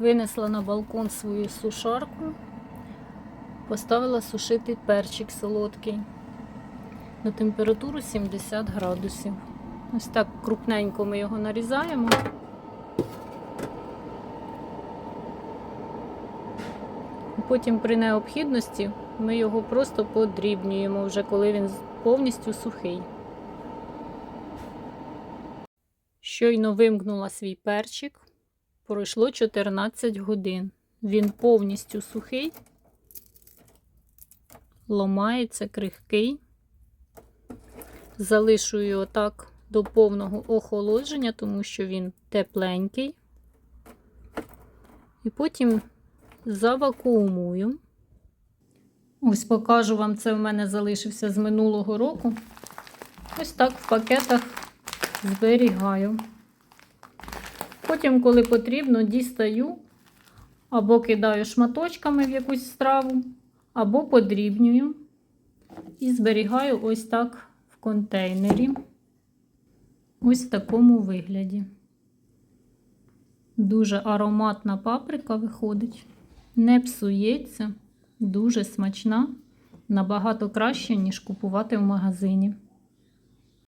Винесла на балкон свою сушарку, поставила сушити перчик солодкий на температуру 70 градусів. Ось так крупненько ми його нарізаємо. Потім при необхідності ми його просто подрібнюємо, вже коли він повністю сухий. Щойно вимкнула свій перчик. Пройшло 14 годин. Він повністю сухий, ломається, крихкий. Залишу його так до повного охолодження, тому що він тепленький. І потім завакуумую. Ось покажу вам, це в мене залишився з минулого року. Ось так в пакетах зберігаю. Потім, коли потрібно, дістаю або кидаю шматочками в якусь страву, або подрібнюю і зберігаю ось так в контейнері. Ось в такому вигляді. Дуже ароматна паприка виходить, не псується, дуже смачна, набагато краще, ніж купувати в магазині.